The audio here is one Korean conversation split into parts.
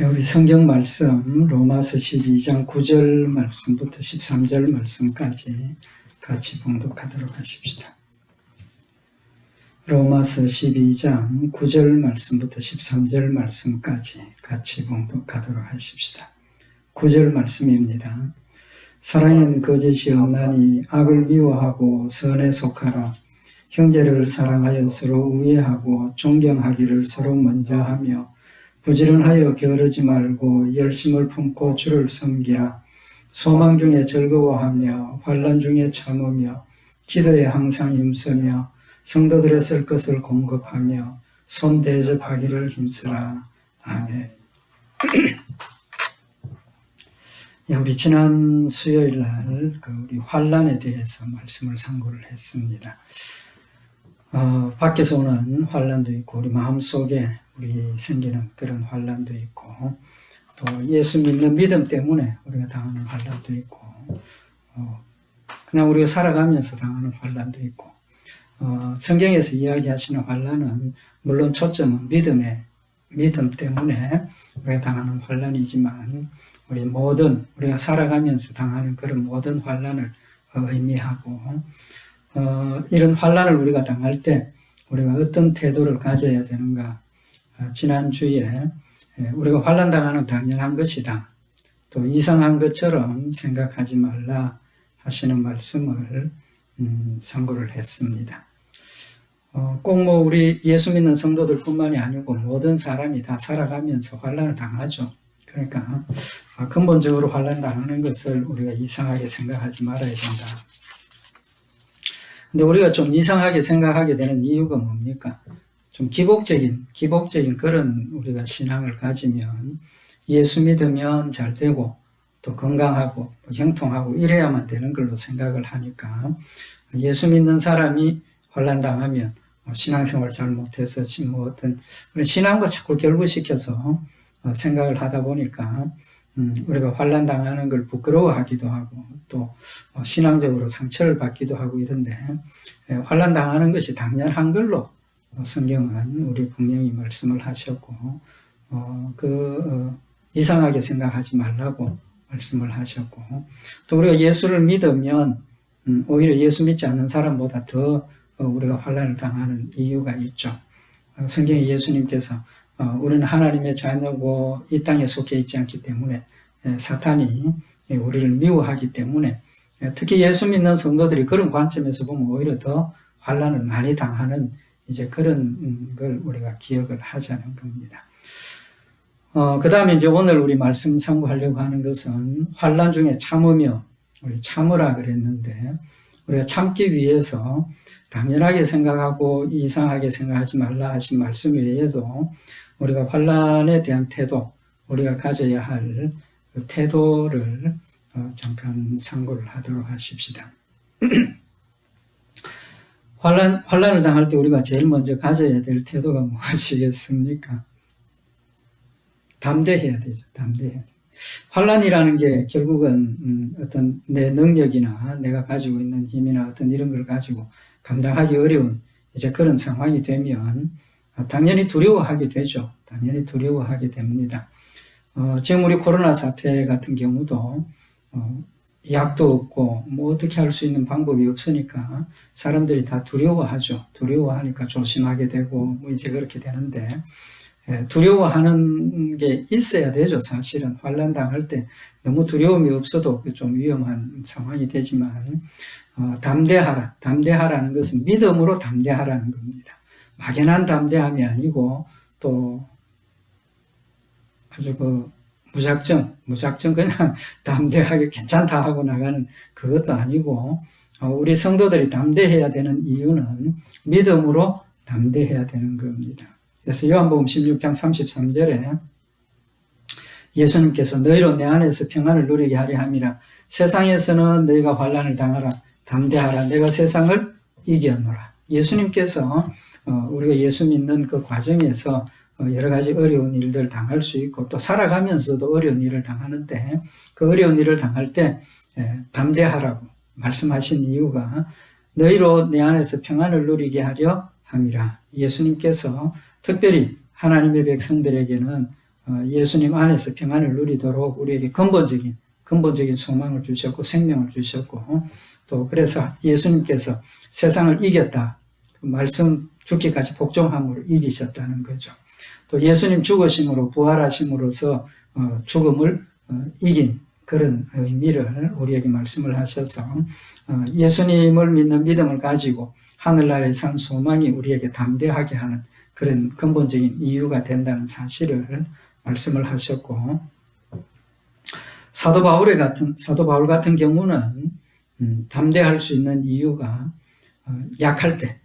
네, 우리 성경 말씀 로마서 12장 9절 말씀부터 13절 말씀까지 같이 봉독하도록 하십시다. 로마서 12장 9절 말씀부터 13절 말씀까지 같이 봉독하도록 하십시다. 9절 말씀입니다. 사랑엔 거짓이 없나니 악을 미워하고 선에 속하라. 형제를 사랑하여 서로 우애하고 존경하기를 서로 먼저 하며 부지런하여 게으르지 말고 열심을 품고 주를 섬기라. 소망 중에 즐거워하며 환란 중에 참으며 기도에 항상 힘쓰며 성도들의 쓸 것을 공급하며 손 대접하기를 힘쓰라. 아멘. 예, 우리 지난 수요일 날 그 우리 환란에 대해서 말씀을 상고를 했습니다. 어, 밖에서 오는 환란도 있고 우리 마음 속에 우리 생기는 그런 환란도 있고 또 예수 믿는 믿음 때문에 우리가 당하는 환란도 있고 어, 그냥 우리가 살아가면서 당하는 환란도 있고 어, 성경에서 이야기하시는 환란은 물론 초점은 믿음의 믿음 때문에 우리가 당하는 환란이지만 우리 모든 우리가 살아가면서 당하는 그런 모든 환란을 의미하고 어, 이런 환란을 우리가 당할 때 우리가 어떤 태도를 가져야 되는가 어, 지난주에 예, 우리가 환란 당하는 당연한 것이다. 또 이상한 것처럼 생각하지 말라 하시는 말씀을 음, 선고를 했습니다. 어, 꼭뭐 우리 예수 믿는 성도들뿐만이 아니고 모든 사람이 다 살아가면서 환란을 당하죠. 그러니까 어, 근본적으로 환란 당하는 것을 우리가 이상하게 생각하지 말아야 된다. 근데 우리가 좀 이상하게 생각하게 되는 이유가 뭡니까? 좀 기복적인, 기복적인 그런 우리가 신앙을 가지면 예수 믿으면 잘 되고 또 건강하고 뭐 형통하고 이래야만 되는 걸로 생각을 하니까 예수 믿는 사람이 환란 당하면 뭐 신앙생활 잘 못해서 뭐 어떤 신앙과 자꾸 결부시켜서 어, 생각을 하다 보니까 음, 우리가 환란 당하는 걸 부끄러워하기도 하고 또 어, 신앙적으로 상처를 받기도 하고 이런데 예, 환란 당하는 것이 당연한 걸로 어, 성경은 우리 분명히 말씀을 하셨고 어, 그 어, 이상하게 생각하지 말라고 말씀을 하셨고 또 우리가 예수를 믿으면 음, 오히려 예수 믿지 않는 사람보다 더 어, 우리가 환란을 당하는 이유가 있죠. 어, 성경에 예수님께서 어, 우리는 하나님의 자녀고 이 땅에 속해 있지 않기 때문에 예, 사탄이 예, 우리를 미워하기 때문에 예, 특히 예수 믿는 성도들이 그런 관점에서 보면 오히려 더 환란을 많이 당하는 이제 그런 음, 걸 우리가 기억을 하자는 겁니다. 어, 그 다음에 이제 오늘 우리 말씀 참고하려고 하는 것은 환란 중에 참으며 우리 참으라 그랬는데 우리가 참기 위해서 당연하게 생각하고 이상하게 생각하지 말라 하신 말씀 외에도 우리가 환란에 대한 태도, 우리가 가져야 할 그 태도를 어, 잠깐 상고를 하도록 하십시다. 환란, 환란을 당할 때 우리가 제일 먼저 가져야 될 태도가 무엇이겠습니까? 담대해야 되죠. 담대해. 환란이라는 게 결국은 음, 어떤 내 능력이나 내가 가지고 있는 힘이나 어떤 이런 걸 가지고 감당하기 어려운 이제 그런 상황이 되면 당연히 두려워하게 되죠. 당연히 두려워하게 됩니다. 어, 지금 우리 코로나 사태 같은 경우도 어, 약도 없고 뭐 어떻게 할 수 있는 방법이 없으니까 사람들이 다 두려워하죠. 두려워하니까 조심하게 되고 뭐 이제 그렇게 되는데 예, 두려워하는 게 있어야 되죠. 사실은 환란 당할 때 너무 두려움이 없어도 좀 위험한 상황이 되지만 어, 담대하라. 담대하라는 것은 믿음으로 담대하라는 겁니다. 막연한 담대함이 아니고 또 아주 그 무작정, 무작정 그냥 담대하게 괜찮다 하고 나가는 그것도 아니고 어, 우리 성도들이 담대해야 되는 이유는 믿음으로 담대해야 되는 겁니다. 그래서 요한복음 16장 33절에 예수님께서 너희로 내 안에서 평안을 누리게 하려 함이라. 세상에서는 너희가 환란을 당하라. 담대하라. 내가 세상을 이겼노라. 예수님께서 어, 우리가 예수 믿는 그 과정에서 어, 여러 가지 어려운 일들 당할 수 있고 또 살아가면서도 어려운 일을 당하는데 그 어려운 일을 당할 때 예, 담대하라고 말씀하신 이유가 너희로 내 안에서 평안을 누리게 하려 함이라 예수님께서 특별히 하나님의 백성들에게는 어, 예수님 안에서 평안을 누리도록 우리에게 근본적인 근본적인 소망을 주셨고 생명을 주셨고 또 그래서 예수님께서 세상을 이겼다 그 말씀 죽기까지 복종함으로 이기셨다는 거죠. 또 예수님 죽으심으로 부활하심으로써 어, 죽음을 어, 이긴 그런 의미를 우리에게 말씀을 하셔서 어, 예수님을 믿는 믿음을 가지고 하늘나라에 산 소망이 우리에게 담대하게 하는 그런 근본적인 이유가 된다는 사실을 말씀을 하셨고 사도 바울의 같은 사도 바울 같은 경우는 음, 담대할 수 있는 이유가 어, 약할 때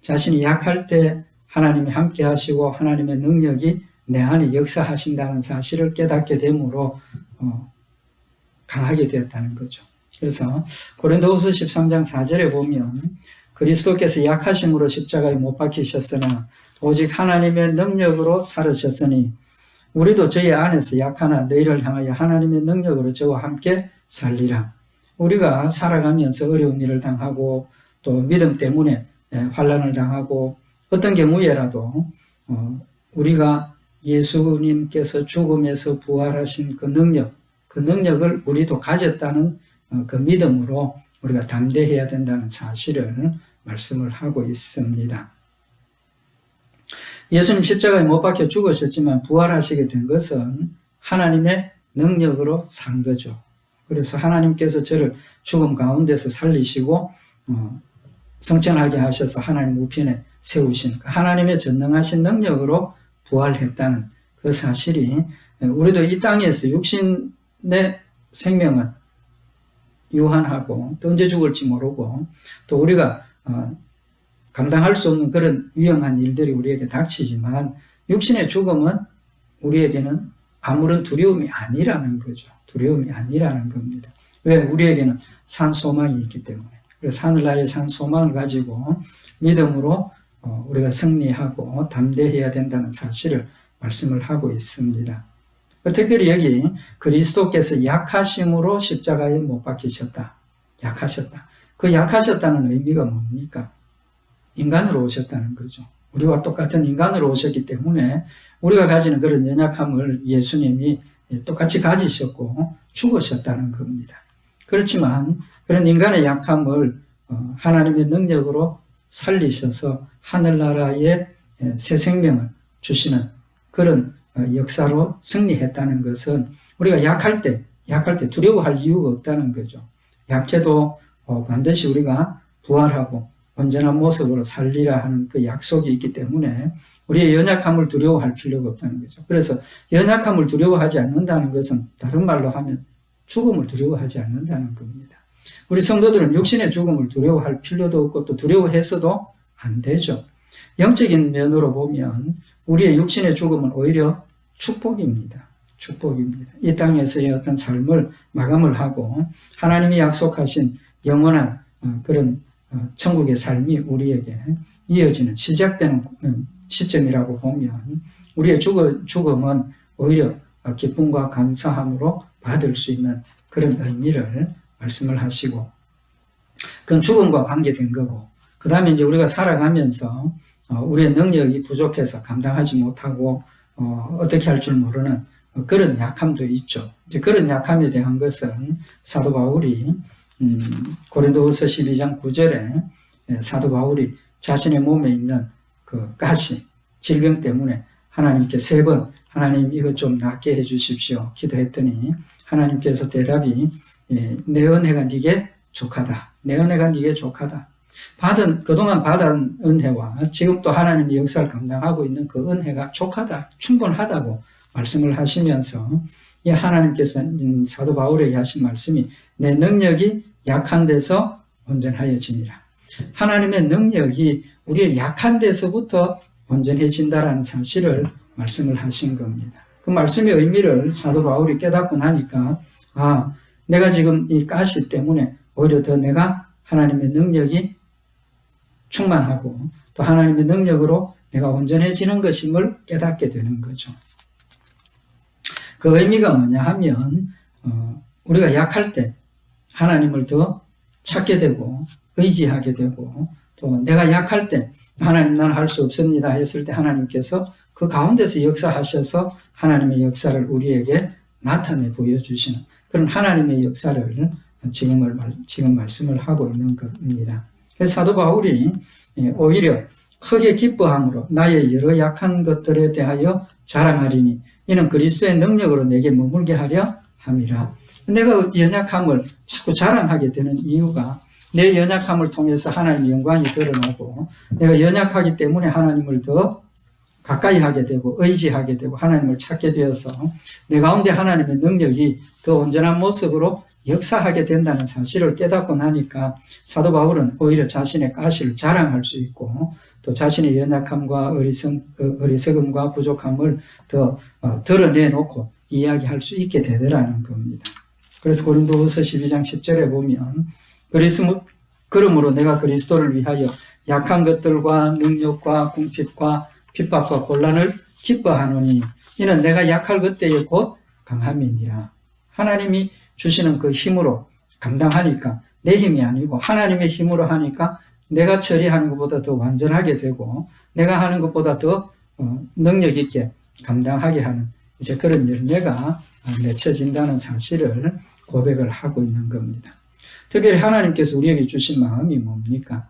자신이 약할 때 하나님이 함께 하시고 하나님의 능력이 내 안에 역사하신다는 사실을 깨닫게 되므로 어, 강하게 되었다는 거죠. 그래서 고린도후서 13장 4절에 보면 그리스도께서 약하심으로 십자가에 못 박히셨으나 오직 하나님의 능력으로 살으셨으니 우리도 저희 안에서 약하나 너희를 향하여 하나님의 능력으로 저와 함께 살리라. 우리가 살아가면서 어려운 일을 당하고 또 믿음 때문에 예, 환란을 당하고 어떤 경우에라도 어, 우리가 예수님께서 죽음에서 부활하신 그 능력, 그 능력을 우리도 가졌다는 어, 그 믿음으로 우리가 담대해야 된다는 사실을 말씀을 하고 있습니다. 예수님 십자가에 못 박혀 죽으셨지만 부활하시게 된 것은 하나님의 능력으로 산 거죠. 그래서 하나님께서 저를 죽음 가운데서 살리시고 어, 성천하게 하셔서 하나님 우편에 세우신 그 하나님의 전능하신 능력으로 부활했다는 그 사실이 우리도 이 땅에서 육신의 생명은 유한하고 또 언제 죽을지 모르고 또 우리가 어, 감당할 수 없는 그런 위험한 일들이 우리에게 닥치지만 육신의 죽음은 우리에게는 아무런 두려움이 아니라는 거죠. 두려움이 아니라는 겁니다. 왜? 우리에게는 산 소망이 있기 때문에. 그래서 하늘나라의 산 소망을 가지고 믿음으로 어, 우리가 승리하고 담대해야 된다는 사실을 말씀을 하고 있습니다. 특별히 여기 그리스도께서 약하심으로 십자가에 못 박히셨다. 약하셨다. 그 약하셨다는 의미가 뭡니까? 인간으로 오셨다는 거죠. 우리와 똑같은 인간으로 오셨기 때문에 우리가 가지는 그런 연약함을 예수님이 똑같이 가지셨고 죽으셨다는 겁니다. 그렇지만 그런 인간의 약함을 어, 하나님의 능력으로 살리셔서 하늘나라에 새 생명을 주시는 그런 어, 역사로 승리했다는 것은 우리가 약할 때, 약할 때 두려워할 이유가 없다는 거죠. 약해도 어, 반드시 우리가 부활하고 온전한 모습으로 살리라 하는 그 약속이 있기 때문에 우리의 연약함을 두려워할 필요가 없다는 거죠. 그래서 연약함을 두려워하지 않는다는 것은 다른 말로 하면 죽음을 두려워하지 않는다는 겁니다. 우리 성도들은 육신의 죽음을 두려워할 필요도 없고 또 두려워해서도 안 되죠. 영적인 면으로 보면 우리의 육신의 죽음은 오히려 축복입니다. 축복입니다. 이 땅에서의 어떤 삶을 마감을 하고 하나님이 약속하신 영원한 어, 그런 어, 천국의 삶이 우리에게 이어지는 시작되는 시점이라고 보면 우리의 죽음은 오히려 기쁨과 감사함으로 받을 수 있는 그런 의미를 말씀을 하시고 그건 죽음과 관계된 거고 그 다음에 이제 우리가 살아가면서 어, 우리의 능력이 부족해서 감당하지 못하고 어, 떻게 할 줄 모르는 그런 약함도 있죠. 이제 그런 약함에 대한 것은 사도 바울이 음, 고린도후서 12장 9절에 예, 사도 바울이 자신의 몸에 있는 그 가시 질병 때문에 하나님께 세 번 하나님 이것 좀 낫게 해 주십시오 기도했더니 하나님께서 대답이 예, 내 은혜가 네게 족하다. 내 은혜가 네게 족하다. 받은 그동안 받은 은혜와 지금 또 하나님의 역사를 감당하고 있는 그 은혜가 족하다, 충분하다고 말씀을 하시면서 이 하나님께서 사도 바울에게 하신 말씀이 내 능력이 약한 데서 온전하여지니라. 하나님의 능력이 우리의 약한 데서부터 온전해진다라는 사실을 말씀을 하신 겁니다. 그 말씀의 의미를 사도 바울이 깨닫고 나니까 아 내가 지금 이 가시 때문에 오히려 더 내가 하나님의 능력이 충만하고 또 하나님의 능력으로 내가 온전해지는 것임을 깨닫게 되는 거죠. 그 의미가 뭐냐 하면 어, 우리가 약할 때 하나님을 더 찾게 되고 의지하게 되고 또 내가 약할 때 하나님 나는 할수 없습니다 했을 때 하나님께서 그 가운데서 역사하셔서 하나님의 역사를 우리에게 나타내 보여주시는 그런 하나님의 역사를 지금을 말- 지금 말씀을 하고 있는 겁니다. 사도 바울이 예, 오히려 크게 기뻐함으로 나의 여러 약한 것들에 대하여 자랑하리니 이는 그리스도의 능력으로 내게 머물게 하려 함이라. 내가 연약함을 자꾸 자랑하게 되는 이유가 내 연약함을 통해서 하나님의 영광이 드러나고 내가 연약하기 때문에 하나님을 더 가까이 하게 되고 의지하게 되고 하나님을 찾게 되어서 내 가운데 하나님의 능력이 더 온전한 모습으로 역사하게 된다는 사실을 깨닫고 나니까 사도 바울은 오히려 자신의 가시를 자랑할 수 있고 또 자신의 연약함과 어리석, 어, 어리석음과 부족함을 더 어, 드러내놓고 이야기할 수 있게 되더라는 겁니다. 그래서 고린도후서 12장 10절에 보면 그리스무 그러므로 내가 그리스도를 위하여 약한 것들과 능력과 궁핍과 핍박과 곤란을 기뻐하노니 이는 내가 약할 그때에 곧 강함이니라. 하나님이 주시는 그 힘으로 감당하니까 내 힘이 아니고 하나님의 힘으로 하니까 내가 처리하는 것보다 더 완전하게 되고 내가 하는 것보다 더 어, 능력 있게 감당하게 하는 이제 그런 열매가 맺혀진다는 사실을 고백을 하고 있는 겁니다. 특별히 하나님께서 우리에게 주신 마음이 뭡니까?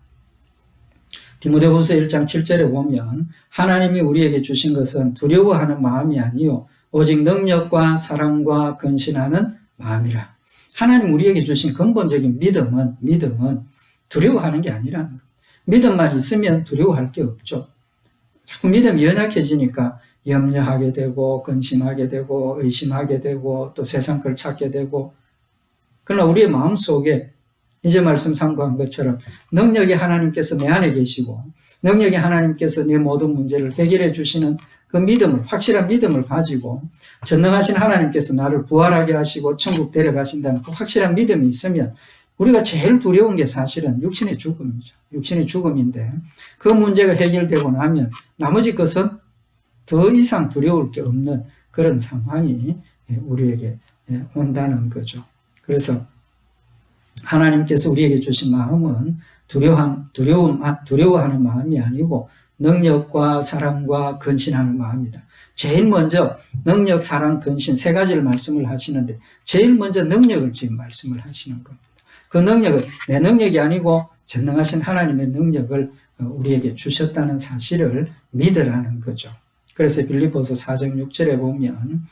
디모데후서 1장 7절에 보면 하나님이 우리에게 주신 것은 두려워하는 마음이 아니요 오직 능력과 사랑과 근신하는 마음이라. 하나님 우리에게 주신 근본적인 믿음은 믿음은 두려워하는 게 거예요. 믿음만 있으면 두려워할 게 없죠. 자꾸 믿음이 연약해지니까 염려하게 되고 근심하게 되고 의심하게 되고 또 세상 걸 찾게 되고 그러나 우리의 마음 속에 이제 말씀 참고한 것처럼 능력이 하나님께서 내 안에 계시고 능력이 하나님께서 내 모든 문제를 해결해 주시는 그 믿음을 확실한 믿음을 가지고 전능하신 하나님께서 나를 부활하게 하시고 천국 데려가신다는 그 확실한 믿음이 있으면 우리가 제일 두려운 게 사실은 육신의 죽음이죠. 육신의 죽음인데 그 문제가 해결되고 나면 나머지 것은 더 이상 두려울 게 없는 그런 상황이 우리에게 온다는 거죠. 그래서 하나님께서 우리에게 주신 마음은 두려움, 두려움, 두려워하는 마음이 아니고 능력과 사랑과 근신하는 마음이다. 제일 먼저 능력, 사랑, 근신 세 가지를 말씀을 하시는데 제일 먼저 능력을 지금 말씀을 하시는 겁니다. 그 능력을 내 능력이 아니고 전능하신 하나님의 능력을 우리에게 주셨다는 사실을 믿으라는 거죠. 그래서 빌리포스 4장 6절에 보면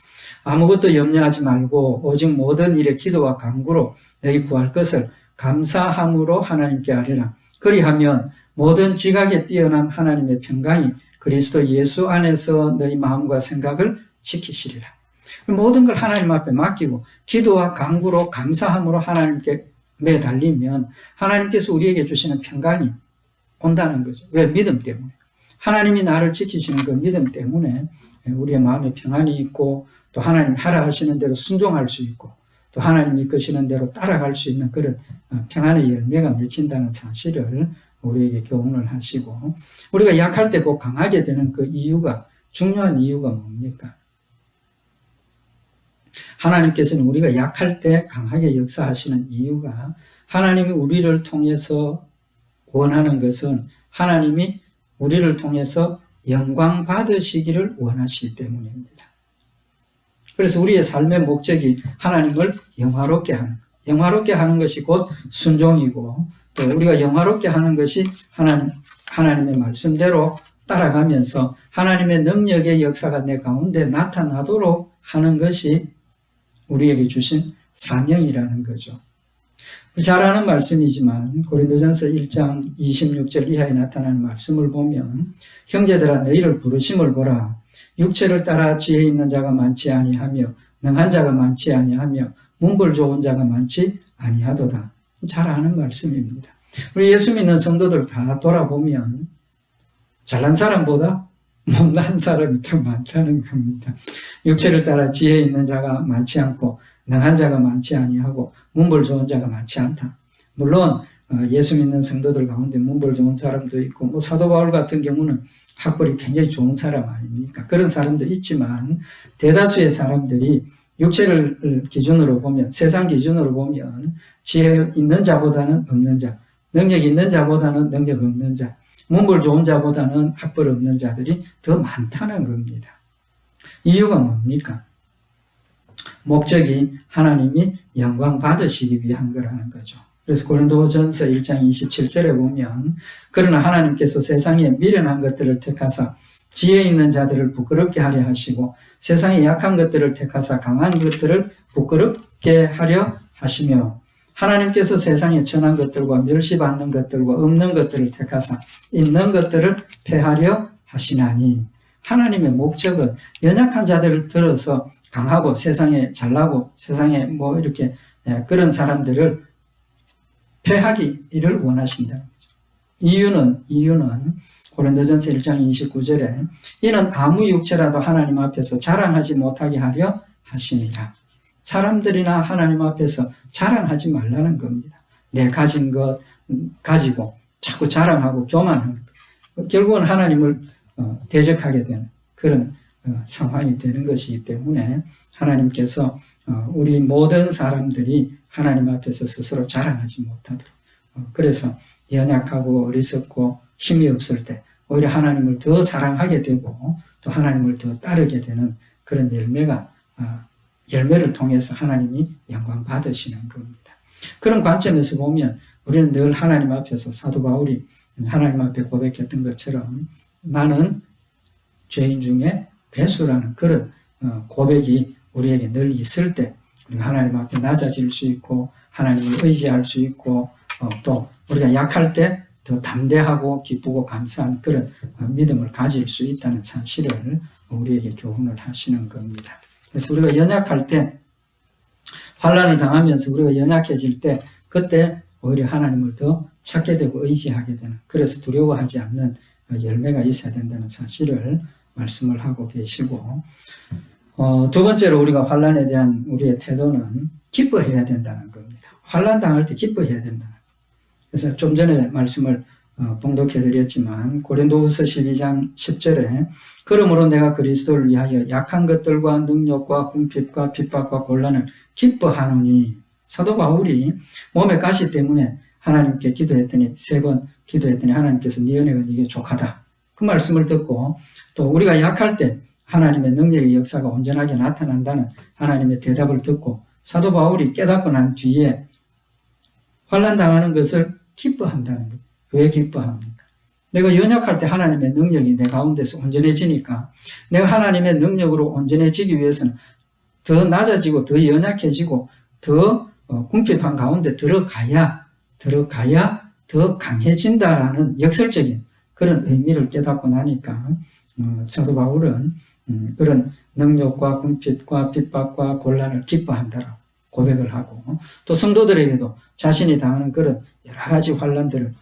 아무것도 염려하지 말고 오직 모든 일에 기도와 간구로 너희 구할 것을 감사함으로 하나님께 아뢰라. 그리하면 모든 지각에 뛰어난 하나님의 평강이 그리스도 예수 안에서 너희 마음과 생각을 지키시리라. 모든 걸 하나님 앞에 맡기고 기도와 간구로 감사함으로 하나님께 매달리면 하나님께서 우리에게 주시는 평강이 온다는 거죠. 왜? 믿음 때문에. 하나님이 나를 지키시는 그 믿음 때문에 우리의 마음에 평안이 있고 또 하나님 하라 하시는 대로 순종할 수 있고 또 하나님 이끄시는 대로 따라갈 수 있는 그런 평안의 열매가 맺힌다는 사실을 우리에게 교훈을 하시고 우리가 약할 때 꼭 강하게 되는 그 이유가 중요한 이유가 뭡니까? 하나님께서는 우리가 약할 때 강하게 역사하시는 이유가 하나님이 우리를 통해서 원하는 것은 하나님이 우리를 통해서 영광 받으시기를 원하시기 때문입니다. 그래서 우리의 삶의 목적이 하나님을 영화롭게 하는 것. 영화롭게 하는 것이 곧 순종이고 또 우리가 영화롭게 하는 것이 하나님, 하나님의 말씀대로 따라가면서 하나님의 능력의 역사가 내 가운데 나타나도록 하는 것이 우리에게 주신 사명이라는 거죠. 잘 아는 말씀이지만 고린도전서 1장 26절 이하에 나타나는 말씀을 보면 형제들아 너희를 부르심을 보라 육체를 따라 지혜 있는 자가 많지 아니하며 능한 자가 많지 아니하며 문벌 좋은 자가 많지 아니하도다. 잘 아는 말씀입니다. 우리 예수 믿는 성도들 다 돌아보면 잘난 사람보다 못난 사람이 더 많다는 겁니다. 육체를 따라 지혜 있는 자가 많지 않고 능한 자가 많지 아니하고 문벌 좋은 자가 많지 않다. 물론 예수 믿는 성도들 가운데 문벌 좋은 사람도 있고 뭐 사도 바울 같은 경우는 학벌이 굉장히 좋은 사람 아닙니까? 그런 사람도 있지만 대다수의 사람들이 육체를 기준으로 보면 세상 기준으로 보면 지혜 있는 자보다는 없는 자, 능력 있는 자보다는 능력 없는 자, 문벌 좋은 자보다는 학벌 없는 자들이 더 많다는 겁니다. 이유가 뭡니까? 목적이 하나님이 영광 받으시기 위한 거라는 거죠. 그래서 고린도전서 1장 27절에 보면 그러나 하나님께서 세상에 미련한 것들을 택하사 지혜 있는 자들을 부끄럽게 하려 하시고 세상에 약한 것들을 택하사 강한 것들을 부끄럽게 하려 하시며 하나님께서 세상에 천한 것들과 멸시받는 것들과 없는 것들을 택하사 있는 것들을 폐하려 하시나니 하나님의 목적은 연약한 자들을 들어서 강하고 세상에 잘나고 세상에 뭐 이렇게 예, 그런 사람들을 폐하기를 원하신다는 거죠. 이유는 이유는 고린도전서 1장 29절에 이는 아무 육체라도 하나님 앞에서 자랑하지 못하게 하려 하심이라. 사람들이나 하나님 앞에서 자랑하지 말라는 겁니다. 내 가진 것 음, 가지고 자꾸 자랑하고 교만하는 것. 결국은 하나님을 어, 대적하게 되는 그런 어, 상황이 되는 것이기 때문에 하나님께서 어, 우리 모든 사람들이 하나님 앞에서 스스로 자랑하지 못하도록 그래서 연약하고 어리석고 힘이 없을 때 오히려 하나님을 더 사랑하게 되고 또 하나님을 더 따르게 되는 그런 열매가 열매를 통해서 하나님이 영광 받으시는 겁니다. 그런 관점에서 보면 우리는 늘 하나님 앞에서 사도 바울이 하나님 앞에 고백했던 것처럼 나는 죄인 중에 괴수라는 그런 어, 고백이 우리에게 늘 있을 때 우리가 하나님 앞에 낮아질 수 있고 하나님을 의지할 수 있고 어, 또 우리가 약할 때 더 담대하고 기쁘고 감사한 그런 어, 믿음을 가질 수 있다는 사실을 우리에게 교훈을 하시는 겁니다. 그래서 우리가 연약할 때 환란을 당하면서 우리가 연약해질 때 그때 오히려 하나님을 더 찾게 되고 의지하게 되는 그래서 두려워하지 않는 열매가 있어야 된다는 사실을 말씀을 하고 계시고 어, 두 번째로 우리가 환란에 대한 우리의 태도는 기뻐해야 된다는 겁니다. 환란 당할 때 기뻐해야 된다. 그래서 좀 전에 말씀을 어, 봉독해 드렸지만 고린도후서 12장 10절에 그러므로 내가 그리스도를 위하여 약한 것들과 능력과 궁핍과 핍박과 곤란을 기뻐하노니 사도 바울이 몸의 가시 때문에 하나님께 기도했더니 세 번 기도했더니 하나님께서 네 은혜가 네게 족하다. 그 말씀을 듣고 또 우리가 약할 때 하나님의 능력의 역사가 온전하게 나타난다는 하나님의 대답을 듣고 사도 바울이 깨닫고 난 뒤에 환란 당하는 것을 기뻐한다는 것. 왜 기뻐합니까? 내가 연약할 때 하나님의 능력이 내 가운데서 온전해지니까 내가 하나님의 능력으로 온전해지기 위해서는 더 낮아지고 더 연약해지고 더 어, 궁핍한 가운데 들어가야 들어가야 더 강해진다라는 역설적인 그런 의미를 깨닫고 나니까 어, 사도 바울은 음, 그런 능력과 궁핍과 핍박과 곤란을 기뻐한다라고 고백을 하고 또 성도들에게도 자신이 당하는 그런 여러 가지 환란들을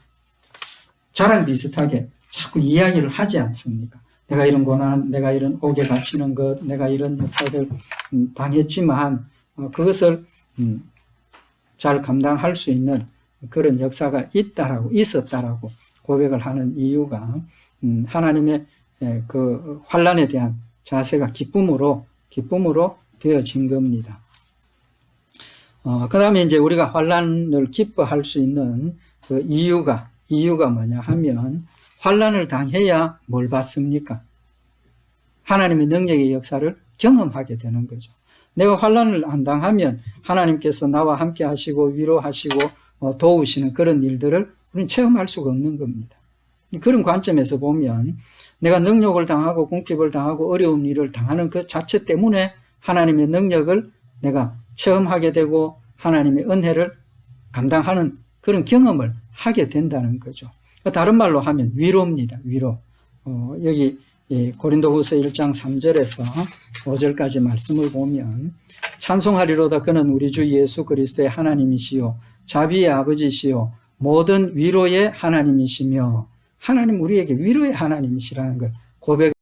자랑 비슷하게 자꾸 이야기를 하지 않습니까? 내가 이런 고난, 내가 이런 옥에 갇히는 것, 내가 이런 역사들 음, 당했지만 어, 그것을 음, 잘 감당할 수 있는 그런 역사가 있다라고 있었다라고 고백을 하는 이유가 음, 하나님의 그 환란에 대한 자세가 기쁨으로 기쁨으로 되어진 겁니다. 어, 그 다음에 이제 우리가 환란을 기뻐할 수 있는 그 이유가, 이유가 뭐냐 하면, 환란을 당해야 뭘 받습니까? 하나님의 능력의 역사를 경험하게 되는 거죠. 내가 환란을 안 당하면 하나님께서 나와 함께 하시고 위로하시고 어, 도우시는 그런 일들을 우리는 체험할 수가 없는 겁니다. 그런 관점에서 보면 내가 능력을 당하고 궁핍을 당하고 어려운 일을 당하는 그 자체 때문에 하나님의 능력을 내가 체험하게 되고 하나님의 은혜를 감당하는 그런 경험을 하게 된다는 거죠. 다른 말로 하면 위로입니다. 위로. 어, 여기 고린도후서 1장 3절에서 5절까지 말씀을 보면 찬송하리로다 그는 우리 주 예수 그리스도의 하나님이시요 자비의 아버지시요 모든 위로의 하나님이시며 하나님 우리에게 위로의 하나님이시라는 걸 고백을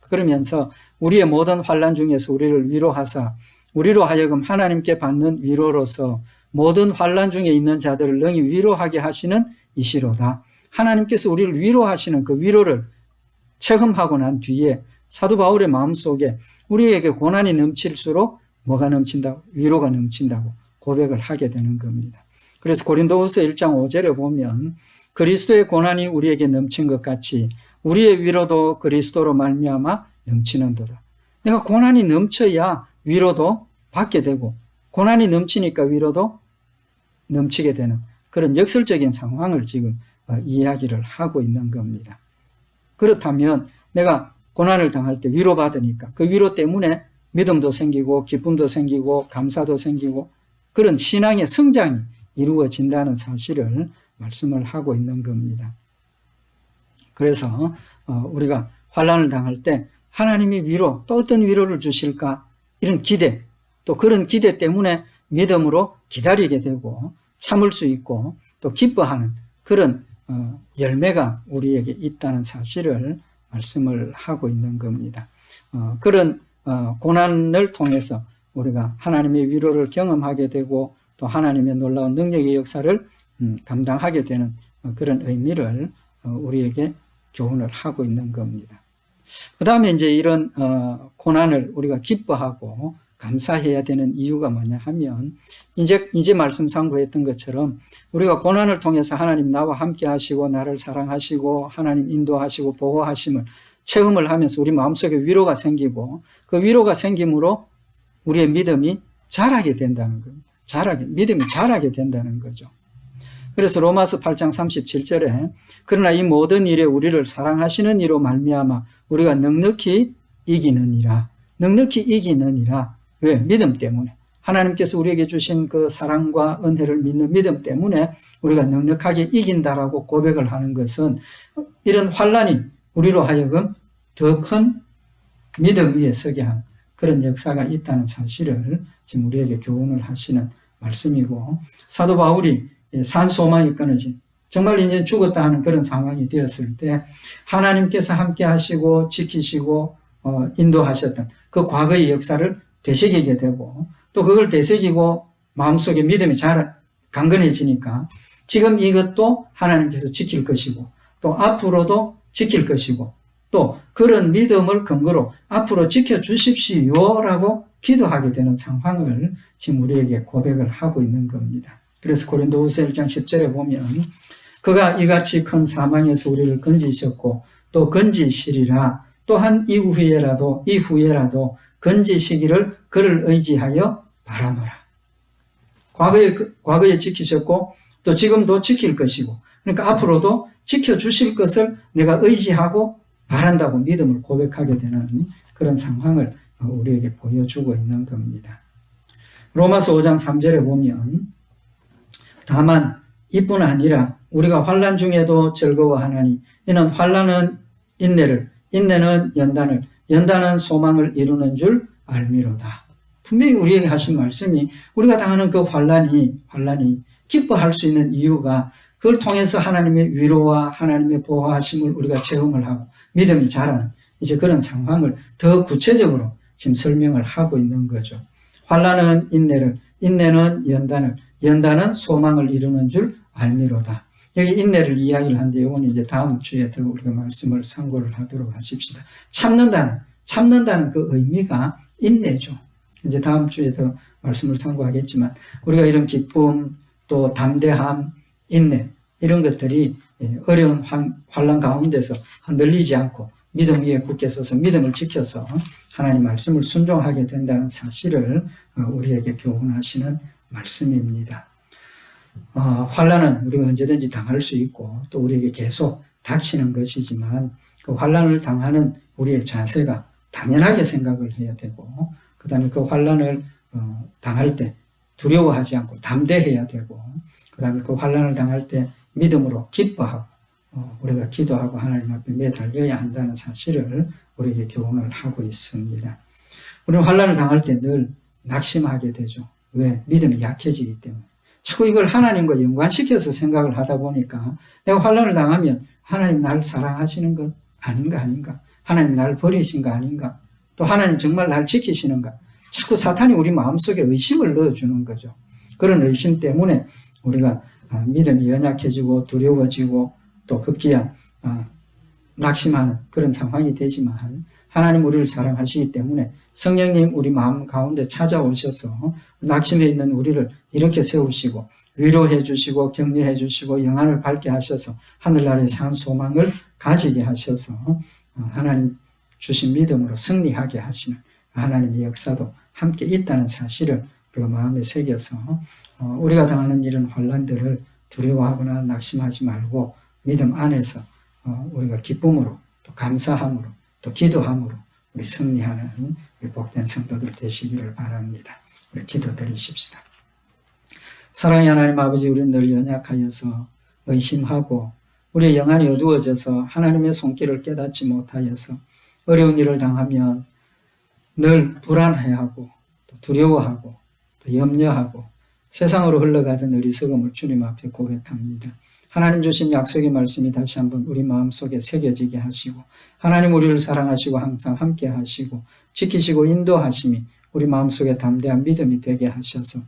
그러면서 우리의 모든 환란 중에서 우리를 위로하사 우리로 하여금 하나님께 받는 위로로서 모든 환란 중에 있는 자들을 능히 위로하게 하시는 이시로다. 하나님께서 우리를 위로하시는 그 위로를 체험하고 난 뒤에 사도 바울의 마음속에 우리에게 고난이 넘칠수록 뭐가 넘친다고? 위로가 넘친다고 고백을 하게 되는 겁니다. 그래서 고린도후서 1장 5절에 보면 그리스도의 고난이 우리에게 넘친 것 같이 우리의 위로도 그리스도로 말미암아 넘치는도다. 내가 고난이 넘쳐야 위로도 받게 되고 고난이 넘치니까 위로도 넘치게 되는 그런 역설적인 상황을 지금 어, 이야기를 하고 있는 겁니다. 그렇다면 내가 고난을 당할 때 위로받으니까 그 위로 때문에 믿음도 생기고 기쁨도 생기고 감사도 생기고 그런 신앙의 성장이 이루어진다는 사실을 말씀을 하고 있는 겁니다. 그래서 어, 우리가 환란을 당할 때 하나님이 위로 또 어떤 위로를 주실까 이런 기대 또 그런 기대 때문에 믿음으로 기다리게 되고 참을 수 있고 또 기뻐하는 그런 어, 열매가 우리에게 있다는 사실을 말씀을 하고 있는 겁니다. 어, 그런 어, 고난을 통해서 우리가 하나님의 위로를 경험하게 되고 또 하나님의 놀라운 능력의 역사를 음, 감당하게 되는 그런 의미를 우리에게 교훈을 하고 있는 겁니다. 그 다음에 이제 이런 고난을 우리가 기뻐하고 감사해야 되는 이유가 뭐냐 하면 이제 이제 말씀 상고했던 것처럼 우리가 고난을 통해서 하나님 나와 함께 하시고 나를 사랑하시고 하나님 인도하시고 보호하심을 체험을 하면서 우리 마음속에 위로가 생기고 그 위로가 생김으로 우리의 믿음이 자라게 된다는 겁니다. 자라게 믿음이 자라게 된다는 거죠. 그래서 로마서 8장 37절에 그러나 이 모든 일에 우리를 사랑하시는 이로 말미암아 우리가 넉넉히 이기느니라 넉넉히 이기느니라 왜? 믿음 때문에. 하나님께서 우리에게 주신 그 사랑과 은혜를 믿는 믿음 때문에 우리가 넉넉하게 이긴다라고 고백을 하는 것은 이런 환란이 우리로 하여금 더 큰 믿음 위에 서게 한 그런 역사가 있다는 사실을 지금 우리에게 교훈을 하시는 말씀이고 사도 바울이 산 소망이 끊어진 정말 이제 죽었다 하는 그런 상황이 되었을 때 하나님께서 함께 하시고 지키시고 어, 인도하셨던 그 과거의 역사를 되새기게 되고 또 그걸 되새기고 마음속에 믿음이 잘 강건해지니까 지금 이것도 하나님께서 지킬 것이고 또 앞으로도 지킬 것이고 또 그런 믿음을 근거로 앞으로 지켜주십시오라고 기도하게 되는 상황을 지금 우리에게 고백을 하고 있는 겁니다. 그래서 고린도후서 1장 10절에 보면 그가 이같이 큰 사망에서 우리를 건지셨고 또 건지시리라 또한 이후에라도 이후에라도 건지시기를 그를 의지하여 바라노라. 과거에, 과거에 지키셨고 또 지금도 지킬 것이고 그러니까 앞으로도 지켜 주실 것을 내가 의지하고 바란다고 믿음을 고백하게 되는 그런 상황을 우리에게 보여주고 있는 겁니다. 로마서 5장 3절에 보면 다만 이뿐 아니라 우리가 환란 중에도 즐거워하나니 이는 환란은 인내를 인내는 연단을 연단은 소망을 이루는 줄 알미로다. 분명히 우리에게 하신 말씀이 우리가 당하는 그 환란이 환란이 기뻐할 수 있는 이유가 그걸 통해서 하나님의 위로와 하나님의 보호하심을 우리가 체험을 하고 믿음이 자라는 이제 그런 상황을 더 구체적으로 지금 설명을 하고 있는 거죠. 환란은 인내를, 인내는 연단을, 연단은 소망을 이루는 줄 알미로다. 여기 인내를 이야기를 하는데 이건 이제 다음 주에 더 우리가 말씀을 상고를 하도록 하십시다. 참는다는, 참는다는 그 의미가 인내죠. 이제 다음 주에 더 말씀을 상고하겠지만 우리가 이런 기쁨 또 담대함, 인내 이런 것들이 어려운 환란 가운데서 흔들리지 않고 믿음 위에 굳게 서서 믿음을 지켜서 하나님 말씀을 순종하게 된다는 사실을 어, 우리에게 교훈하시는 말씀입니다. 어, 환란은 우리가 언제든지 당할 수 있고 또 우리에게 계속 닥치는 것이지만 그 환란을 당하는 우리의 자세가 당연하게 생각을 해야 되고 그 다음에 그 환란을 어, 당할 때 두려워하지 않고 담대해야 되고 그 다음에 그 환란을 당할 때 믿음으로 기뻐하고 어, 우리가 기도하고 하나님 앞에 매달려야 한다는 사실을 우리에게 교훈을 하고 있습니다. 우리는 환란을 당할 때 늘 낙심하게 되죠. 왜? 믿음이 약해지기 때문에. 자꾸 이걸 하나님과 연관시켜서 생각을 하다 보니까 내가 환란을 당하면 하나님 나를 사랑하시는 것 아닌가 아닌가 하나님 나를 버리신 거 아닌가 또 하나님 정말 나를 지키시는가 자꾸 사탄이 우리 마음속에 의심을 넣어주는 거죠. 그런 의심 때문에 우리가 아, 믿음이 연약해지고 두려워지고 또 급기야 아, 낙심하는 그런 상황이 되지만 하나님 우리를 사랑하시기 때문에 성령님 우리 마음 가운데 찾아오셔서 낙심해 있는 우리를 이렇게 세우시고 위로해 주시고 격려해 주시고 영안을 밝게 하셔서 하늘나라의 산 소망을 가지게 하셔서 어, 하나님 주신 믿음으로 승리하게 하시는 하나님의 역사도 함께 있다는 사실을 우리가 마음에 새겨서 어, 우리가 당하는 이런 환란들을 두려워하거나 낙심하지 말고 믿음 안에서 어, 우리가 기쁨으로 또 감사함으로 또 기도함으로 우리 승리하는 우리 복된 성도들 되시기를 바랍니다. 우리 기도 드리십시다. 사랑의 하나님 아버지 우리는 늘 연약하여서 의심하고 우리의 영안이 어두워져서 하나님의 손길을 깨닫지 못하여서 어려운 일을 당하면 늘 불안해하고 또 두려워하고 또 염려하고 세상으로 흘러가던 어리석음을 주님 앞에 고백합니다. 하나님 주신 약속의 말씀이 다시 한번 우리 마음속에 새겨지게 하시고 하나님 우리를 사랑하시고 항상 함께 하시고 지키시고 인도하심이 우리 마음속에 담대한 믿음이 되게 하셔서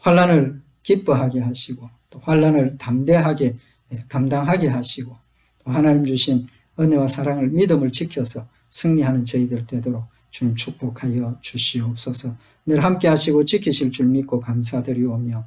환란을 기뻐하게 하시고 또 환란을 담대하게 예, 감당하게 하시고 또 하나님 주신 은혜와 사랑을 믿음을 지켜서 승리하는 저희들 되도록 주님 축복하여 주시옵소서. 늘 함께 하시고 지키실 줄 믿고 감사드리오며